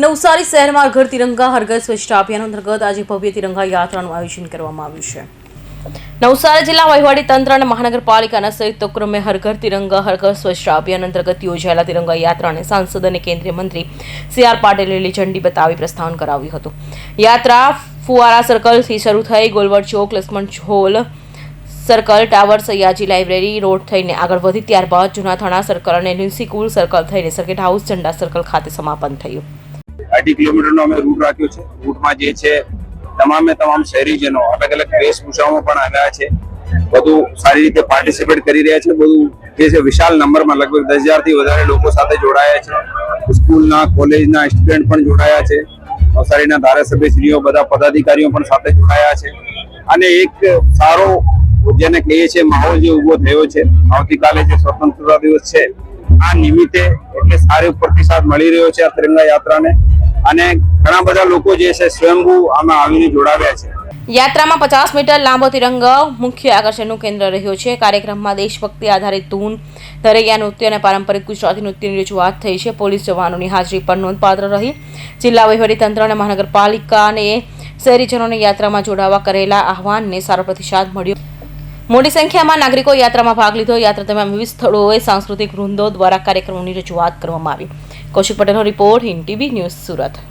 નવસારી શહેરમાં હર ઘર તિરંગા હરઘર સ્વચ્છતા અભિયાન અંતર્ગત આજે ભવ્ય તિરંગા યાત્રાનું આયોજન કરવામાં આવ્યું છે. નવસારી જિલ્લા વહીવટી તંત્ર અને મહાનગરપાલિકાના સંયુક્ત ઉપક્રમે હરઘર તિરંગા, હરઘર સ્વચ્છતા અભિયાન અંતર્ગત યોજાયેલા તિરંગા યાત્રાને સાંસદ અને કેન્દ્રીય મંત્રી સી આર પાટીલે લીલી ઝંડી બતાવી પ્રસ્થાન કરાવ્યું હતું. યાત્રા ફુવારા સર્કલથી શરૂ થઈ ગોલવડ ચોક, Laxman hall circle, tower Sayaji library road થઈને આગળ વધી ત્યારબાદ જૂના થાણા સર્કલ અને લ્યુન્સી સર્કલ થઈને સર્કિટ હાઉસ ઝંડા સર્કલ ખાતે સમાપન થયું. અઢી કિલોમીટરનો અમે રૂટ રાખ્યો છે. રૂટમાં જે છે, તમામે તમામ શહેરીજનો અલગ અલગ વેશભૂષાઓમાં પણ આવ્યા છે. બધું સારી રીતે પાર્ટિસિપેટ કરી રહ્યા છે. બધું જે છે, વિશાળ નંબરમાં લગભગ દસ હજારથી વધારે લોકો સાથે જોડાયા છે. સ્કૂલના, કોલેજના સ્ટુડન્ટ પણ જોડાયા છે. નવસારીના ધારાસભ્યશ્રીઓ, બધા પદાધિકારીઓ પણ સાથે જોડાયા છે. અને એક સારો, જેને કહીએ છીએ, માહોલ જે ઊભો થયો છે, આવતીકાલે જે સ્વતંત્રતા દિવસ છે, આ નિમિત્તે એટલે સારો પ્રતિસાદ મળી રહ્યો છે આ તિરંગા યાત્રાને. અને ઘણા બધા લોકો જે છે સ્વયંભૂ આમાં આવીને જોડાવ્યા છે. યાત્રામાં પચાસ મીટર લાંબો તિરંગ મુખ્ય આકર્ષણનું કેન્દ્ર રહ્યો છે. કાર્યક્રમમાં દેશભક્તિ આધારિત ધૂન, દરિયા નૃત્ય અને પારંપરિક ગુજરાતી નૃત્યની રજૂઆત થઈ છે. પોલીસ જવાનોની હાજરી પણ નોંધપાત્ર રહી. જિલ્લા વહીવટીતંત્ર અને મહાનગરપાલિકાને શહેરીજનોને યાત્રામાં જોડાવા કરેલા આહવાનને સારો પ્રતિસાદ મળ્યો. મોટી સંખ્યામાં નાગરિકો યાત્રામાં ભાગ લીધો. યાત્રા દરમિયાન વિવિધ સ્થળોએ સાંસ્કૃતિક વૃંદો દ્વારા કાર્યક્રમોની રજૂઆત કરવામાં આવી. કૌશિક પટેલનો report Hind TV news Surat.